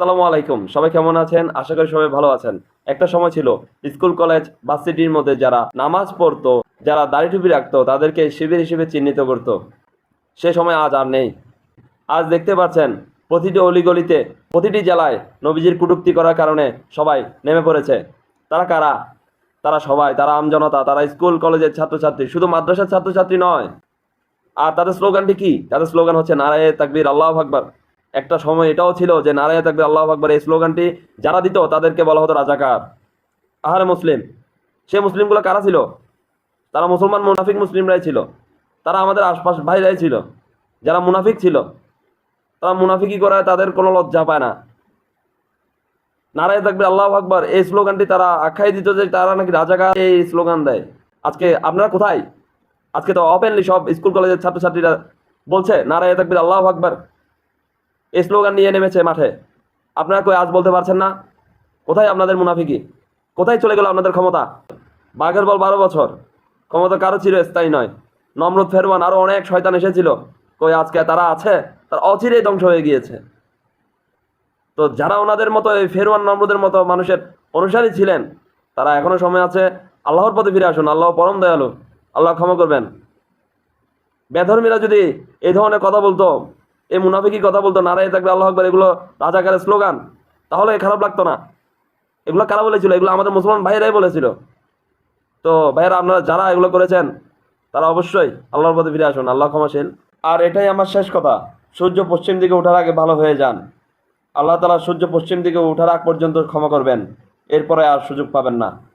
আসসালামু আলাইকুম। সবাই কেমন আছেন? আশা করি সবাই ভালো আছেন। একটা সময় ছিল স্কুল, কলেজ ভার্সিটির মধ্যে যারা নামাজ পড়তো, যারা দাড়ি টুপি রাখতো, তাদেরকে শিবির হিসেবে চিহ্নিত করত। সে সময় আজ আর নেই। আজ দেখতে পাচ্ছেন, প্রতিটি অলিগলিতে, প্রতিটি জেলায় নবীজির কুটুক্তি করার কারণে সবাই নেমে পড়েছে। তারা কারা? তারা সবাই, তারা আমজনতা তারা স্কুল, কলেজের ছাত্রছাত্রী, শুধু মাদ্রাসার ছাত্রছাত্রী নয়। আর তাদের স্লোগানটি কি? তাদের স্লোগান হচ্ছে নারায়ে তাকবির, আল্লাহ আকবার। একটা সময় এটাও ছিল যে নারায়ে তাকবীর, আল্লাহ আকবার এই স্লোগানটি যারা দিত তাদেরকে বলা হতো রাজাকার। আহারে মুসলিম, সে মুসলিমগুলো কারা ছিল? তারা মুসলমান মুনাফিক মুসলিমরাই ছিল। তারা আমাদের আশপাশ ভাইরাই ছিল। যারা মুনাফিক ছিল, তারা মুনাফিকি করায় তাদের কোনো লজ্জা পায় না। নারায় থাকবে আল্লাহ আকবর এই স্লোগানটি তারা আখ্যায় দিত যে তারা নাকি রাজাকার এই স্লোগান দেয়। আজকে আপনারা কোথায়? আজকে তো ওপেনলি সব স্কুল কলেজের ছাত্রছাত্রীরা বলছে, নারায় থাকবে আল্লাহ আকবর। এই স্লোগান নিয়ে নেমেছে মাঠে। আপনারা কই আজ বলতে পারছেন না? কোথায় আপনাদের মুনাফিকি? কোথায় চলে গেল আপনাদের ক্ষমতা? বাঘের বল বারো বছর। ক্ষমতা কারও ছিল, স্থায়ী নয়। নমরুদ ফেরওয়ান আরও অনেক শয়তান এসেছিল। কই আজকে তারা আছে? তার অচিরেই ধ্বংস হয়ে গিয়েছে। তো যারা ওনাদের মতো, এই ফেরওয়ান, নমরুদের মতো মানুষের অনুসারী ছিলেন, তারা এখনও সময় আছে আল্লাহর পথে ফিরে আসুন। আল্লাহ পরম দয়ালু। আল্লাহ ক্ষমা করবেন। বেধর্মীরা যদি এই ধরনের কথা বলতো এই মুনাফিকি কথা বলতো, নারায় থাকবে, আল্লাহ আকবর, এগুলো রাজাকারের স্লোগান। তাহলে খারাপ লাগতো না। এগুলো কারা বলেছিল? এগুলো আমাদের মুসলমান ভাইরাই বলেছিল। তো ভাইয়েরা, আপনারা যারা এগুলো করেছেন, তারা অবশ্যই আল্লাহর পথে ফিরে আসুন, আল্লাহ ক্ষমাশীল। আর এটাই আমার শেষ কথা। সূর্য পশ্চিম দিকে ওঠার আগে ভালো হয়ে যান। আল্লাহ তালা সূর্য পশ্চিম দিকে ওঠার আগ পর্যন্ত ক্ষমা করবেন। এরপরে আর সুযোগ পাবেন না।